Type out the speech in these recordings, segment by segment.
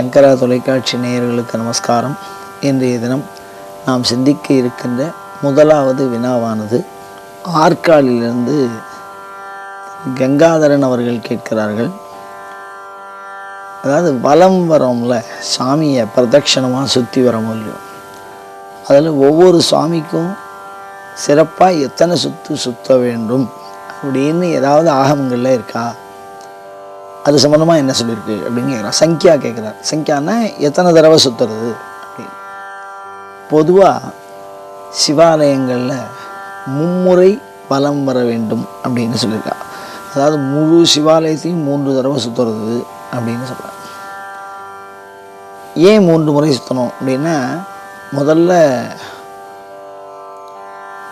சங்கரா தொலைக்காட்சி நேயர்களுக்கு நமஸ்காரம். இன்றைய தினம் நாம் சிந்திக்க இருக்கின்ற முதலாவது வினாவானது ஆற்காலிலிருந்து கங்காதரன் அவர்கள் கேட்கிறார்கள். அதாவது வலம் வரோம்ல சாமியை பிரதட்சணமாக சுற்றி வர முடியும். அதில் ஒவ்வொரு சுவாமிக்கும் சிறப்பாக எத்தனை சுற்று சுத்த வேண்டும் அப்படின்னு ஏதாவது ஆகமங்களில் இருக்கா? அது சம்மந்தமாக என்ன சொல்லியிருக்கு அப்படின்னு கேட்குறான் சங்கியா கேட்குறான் சங்கியானா எத்தனை தடவை சுற்றுறது அப்படின்னு. பொதுவாக சிவாலயங்களில் மும்முறை வலம் வர வேண்டும் அப்படின்னு சொல்லியிருக்கா அதாவது முழு சிவாலயத்தையும் மூன்று தடவை சுற்றுறது அப்படின்னு சொல்கிறான் ஏன் மூன்று முறை சுற்றணும் அப்படின்னா முதல்ல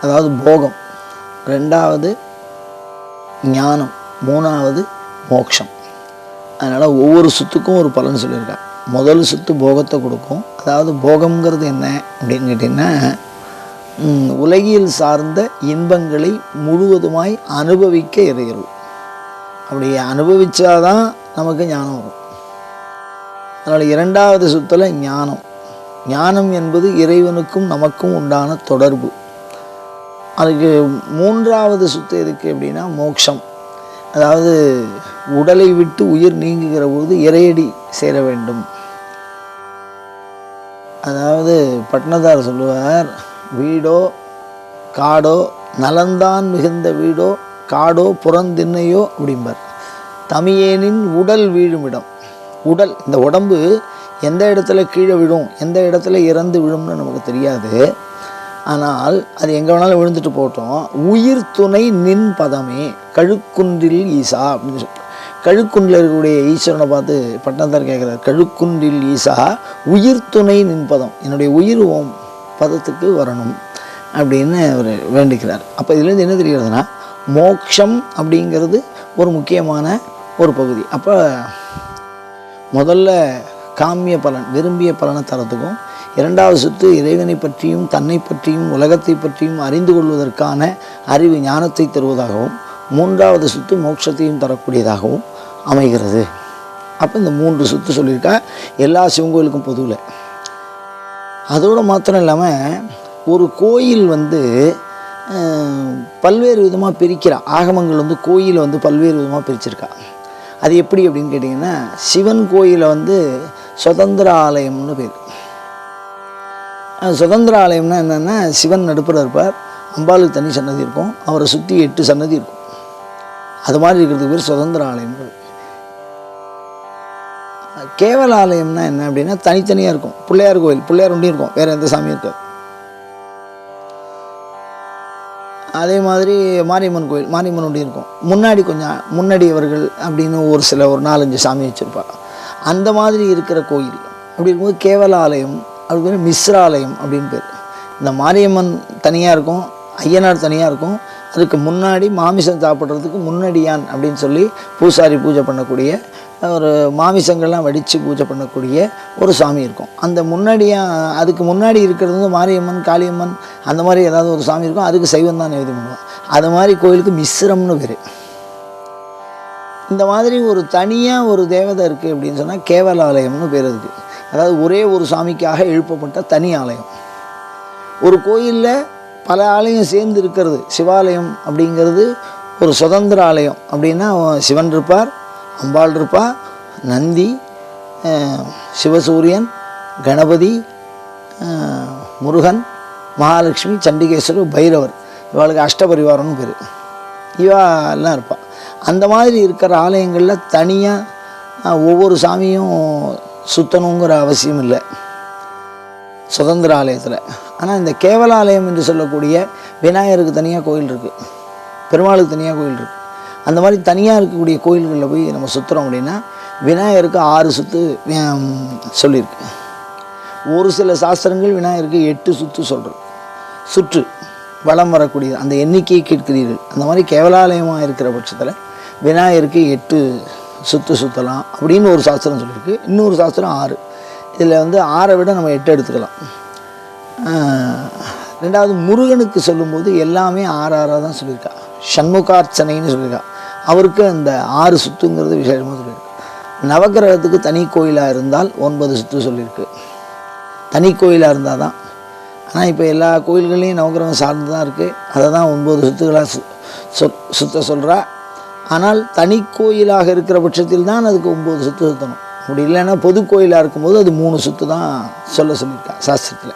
அதாவது போகம். ரெண்டாவது ஞானம். மூணாவது மோட்சம் அதனால் ஒவ்வொரு சுத்துக்கும் ஒரு பலன் சொல்லியிருக்காங்க முதல் சுத்து போகத்தை கொடுக்கும். அதாவது போகம்ங்கிறது என்ன அப்படின்னு கேட்டிங்கன்னா உலகியல் சார்ந்த இன்பங்களை முழுவதுமாய் அனுபவிக்க இறையருள். அப்படி அனுபவித்தாதான் நமக்கு ஞானம் வரும். அதனால் இரண்டாவது சுத்தில் ஞானம். ஞானம் என்பது இறைவனுக்கும் நமக்கும் உண்டான தொடர்பு. அதுக்கு மூன்றாவது சுத்து எதுக்கு அப்படின்னா மோட்சம் அதாவது உடலை விட்டு உயிர் நீங்குகிற போது இறையடி சேர வேண்டும். அதாவது பட்னதார் சொல்லுவார் வீடோ காடோ நலந்தான் மிகுந்த வீடோ காடோ புறந்திண்ணையோ அப்படிம்பார். தமியேனின் உடல் வீழுமிடம் உடல் இந்த உடம்பு எந்த இடத்துல கீழே விழும் எந்த இடத்துல இறந்து விழும்னு நமக்கு தெரியாது. ஆனால் அது எங்கே வேணாலும் விழுந்துட்டு போட்டோம் உயிர் துணை நின் பதமே கழுக்குன்றில் ஈசா அப்படின்னு சொல்லி கழுக்குண்டில் இருக்கக்கூடிய ஈஸ்வரனை பார்த்து பட்டணத்தார் கேட்குறார் கழுக்குண்டில் ஈசா உயிர் துணை நின்பதம் என்னுடைய உயிர் ஓம் பதத்துக்கு வரணும் அப்படின்னு அவர் வேண்டிக்கிறார். அப்போ இதுலேருந்து என்ன தெரிகிறதுனா மோக்ஷம் அப்படிங்கிறது ஒரு முக்கியமான ஒரு பகுதி. அப்போ முதல்ல காமிய பலன் விரும்பிய பலனை தரத்துக்கும் இரண்டாவது சுற்று இறைவனை பற்றியும் தன்னை பற்றியும் உலகத்தை பற்றியும் அறிந்து கொள்வதற்கான அறிவு ஞானத்தை தருவதாகவும் மூன்றாவது சுற்று மோட்சத்தையும் தரக்கூடியதாகவும் அமைகிறது. அப்போ இந்த மூன்று சுத்து சொல்லியிருக்கா எல்லா சிவன் கோயிலுக்கும் பொதுவில். அதோடு மாத்திரம் இல்லாமல் ஒரு கோயில் வந்து பல்வேறு விதமாக பிரிக்கிறா. ஆகமங்கள் வந்து கோயிலை வந்து பல்வேறு விதமாக பிரிச்சிருக்கா. அது எப்படி அப்படின்னு கேட்டிங்கன்னா சிவன் கோயிலை வந்து சுதந்திர ஆலயம்னு பேர். சுதந்திர ஆலயம்னா என்னென்னா சிவன் நடுப்புற இருப்பார். அம்பாளுக்கு தனி சன்னதி இருக்கும். அவரை சுற்றி எட்டு சன்னதி இருக்கும். அது மாதிரி இருக்கிறதுக்கு பேர் சுதந்திர ஆலயம் கேவல ஆலயம்னா என்ன அப்படின்னா தனித்தனியாக இருக்கும். பிள்ளையார் கோயில் பிள்ளையார் ஒண்டியும் இருக்கும். வேறு எந்த சாமியும் இருக்காது. அதே மாதிரி மாரியம்மன் கோயில் மாரியம்மன் ஒண்டி இருக்கும். முன்னாடி கொஞ்சம் முன்னாடியவர்கள் அப்படின்னு ஒரு சில ஒரு நாலஞ்சு சாமி வச்சுருப்பாங்க. அந்த மாதிரி இருக்கிற கோயில். அப்படி இருக்கும்போது கேவல ஆலயம் அதுக்கு பேர் மிஸ்ராலயம் அப்படின்னு பேர். இந்த மாரியம்மன் தனியாக இருக்கும் ஐயனார் தனியாக இருக்கும் அதுக்கு முன்னாடி மாமிசம் சாப்பிட்றதுக்கு முன்னடியான் அப்படின்னு சொல்லி பூசாரி பூஜை பண்ணக்கூடிய ஒரு மாமிசங்கள்லாம் வடித்து பூஜை பண்ணக்கூடிய ஒரு சாமி இருக்கும். அந்த முன்னாடியாக அதுக்கு முன்னாடி இருக்கிறது வந்து மாரியம்மன் காளியம்மன் அந்த மாதிரி ஏதாவது ஒரு சாமி இருக்கும். அதுக்கு சைவம் தான் நிவேதி பண்ணுவோம். அது மாதிரி கோயிலுக்கு மிஸ்ரம்னு பேர். இந்த மாதிரி ஒரு தனியாக ஒரு தேவதை இருக்குது அப்படின்னு சொன்னால் கேவல ஆலயம்னு பேர் இருக்குது அதாவது ஒரே ஒரு சாமிக்காக எழுப்பப்பட்ட தனி ஆலயம். ஒரு கோயிலில் பல ஆலயம் சேர்ந்து இருக்கிறது. சிவாலயம் அப்படிங்கிறது ஒரு சுதந்திர ஆலயம். அப்படின்னா சிவன் இருப்பார் அம்பாள் இருப்பா நந்தி சிவசூரியன் கணபதி முருகன் மகாலட்சுமி சண்டிகேஸ்வரர் பைரவர். இவளுக்கு அஷ்டபரிவாரம்னு பேர். இவா எல்லாம் இருப்பாள் அந்த மாதிரி இருக்கிற ஆலயங்களில் தனியாக ஒவ்வொரு சாமியும் சுத்தணுங்கிற அவசியம் இல்லை. சுதந்திர ஆலயத்தில் ஆனால் இந்த கேவல ஆலயம் என்று சொல்லக்கூடிய விநாயகருக்கு தனியாக கோயில் இருக்குது பெருமாளுக்கு தனியாக கோயில் இருக்குது அந்த மாதிரி தனியாக இருக்கக்கூடிய கோயில்களில் போய் நம்ம சுற்றுறோம் அப்படின்னா விநாயகருக்கு ஆறு சுற்று சொல்லியிருக்கு. ஒரு சில சாஸ்திரங்கள் விநாயகருக்கு எட்டு சுற்று சொல்கிறது சுற்று வலம் வரக்கூடியது அந்த எண்ணிக்கையை கேட்கிறீர்கள். அந்த மாதிரி கேவலாலயமாக இருக்கிற பட்சத்தில் விநாயகருக்கு எட்டு சுற்று சுற்றலாம் அப்படின்னு ஒரு சாஸ்திரம் சொல்லியிருக்கு. இன்னொரு சாஸ்திரம் ஆறு. இதில் வந்து ஆறை விட நம்ம எட்டு எடுத்துக்கலாம். ரெண்டாவது முருகனுக்கு சொல்லும்போது எல்லாமே ஆறு ஆறாக தான் சொல்லியிருக்கா. சண்முகார்ச்சனைன்னு சொல்லியிருக்கா. அவருக்கு அந்த ஆறு சுத்துங்கிறது விசேஷமாக சொல்லியிருக்கு. நவக்கிரகத்துக்கு தனி கோயிலாக இருந்தால் ஒன்பது சுற்று சொல்லியிருக்கு. தனி கோயிலாக இருந்தால் தான். ஆனால் இப்போ எல்லா கோயில்கள்லையும் நவக்கிரகம் சார்ந்து தான் இருக்குது அதை தான் ஒன்பது சுத்துகளாக சு சொல் சுத்த சொல்கிறா ஆனால் தனி கோயிலாக இருக்கிற பட்சத்தில் தான் அதுக்கு ஒம்பது சுற்று சுற்றணும் அப்படி இல்லைன்னா பொது கோயிலாக இருக்கும்போது அது மூணு சுற்று தான் சொல்ல சொல்லியிருக்கா சாஸ்திரத்தில்.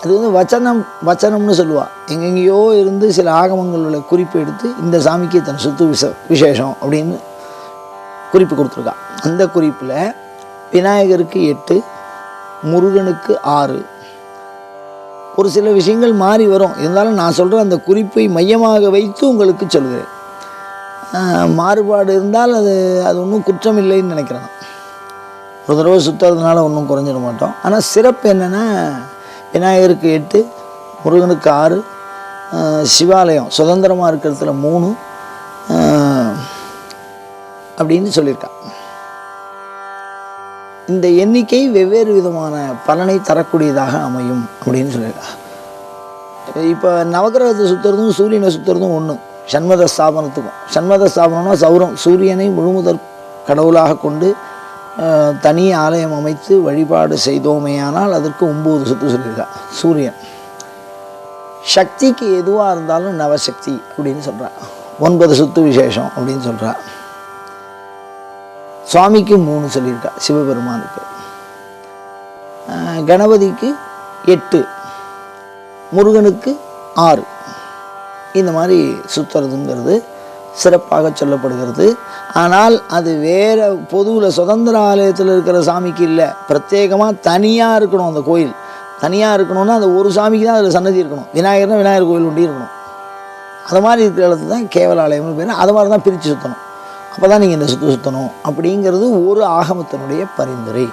அது வந்து வச்சனம் வச்சனம்னு சொல்லுவாள் எங்கெங்கேயோ இருந்து சில ஆகமங்களோட குறிப்பு எடுத்து இந்த சாமிக்கு தன் சுத்து விச விசேஷம் அப்படின்னு குறிப்பு கொடுத்துருக்கா. அந்த குறிப்பில் விநாயகருக்கு எட்டு முருகனுக்கு ஆறு. ஒரு சில விஷயங்கள் மாறி வரும். இருந்தாலும் நான் சொல்கிற அந்த குறிப்பை மையமாக வைத்து உங்களுக்கு சொல்கிறேன் மாறுபாடு இருந்தால் அது அது ஒன்றும் குற்றம் இல்லைன்னு நினைக்கிறேன். ஒரு தடவை சுற்றுறதுனால ஒன்றும் குறைஞ்சிட மாட்டோம். ஆனால் சிறப்பு என்னென்னா விநாயகருக்கு எட்டு முருகனுக்கு ஆறு சிவாலயம் சுதந்திரமாக இருக்கிறதுல மூணு அப்படின்னு சொல்லியிருக்கான். இந்த எண்ணிக்கை வெவ்வேறு விதமான பலனை தரக்கூடியதாக அமையும் அப்படின்னு சொல்லியிருக்கா இப்போ நவகிரகத்தை சுற்றுறதும் சூரியனை சுற்றுறதும் ஒன்று சண்மத ஸ்தாபனத்துக்கும் சண்மத ஸ்தாபனம்னா சௌரம் சூரியனை முழுமுதற் கடவுளாக கொண்டு தனி ஆலயம் அமைத்து வழிபாடு செய்தோமேயானால் அதற்கு ஒம்பது சுற்று சொல்லியிருக்கா சூரியன். சக்திக்கு எதுவாக இருந்தாலும் நவசக்தி அப்படின்னு சொல்கிறா ஒன்பது சுத்து விசேஷம் அப்படின்னு சொல்கிறா சுவாமிக்கு மூணு சொல்லியிருக்கா சிவபெருமானுக்கு. கணபதிக்கு எட்டு முருகனுக்கு ஆறு. இந்த மாதிரி சுற்றுறதுங்கிறது சிறப்பாக சொல்லப்படுகிறது. ஆனால் அது வேறு பொதுவில் சுதந்திர ஆலயத்தில் இருக்கிற சாமிக்கு இல்லை. பிரத்யேகமாக தனியாக இருக்கணும் அந்த கோயில். தனியாக இருக்கணும்னா அந்த ஒரு சாமிக்கு தான் அதில் சன்னதி இருக்கணும். விநாயகர்னா விநாயகர் கோயில் ஒண்டி இருக்கணும். அது மாதிரி இருக்கிற இடத்துல தான் கேவல ஆலயம்னு பேர். அதை மாதிரி தான் பிரித்து சுற்றணும் அப்போ தான் நீங்கள் இந்த சுற்று சுற்றணும் அப்படிங்கிறது ஒரு ஆகமத்தினுடைய பரிந்துரை.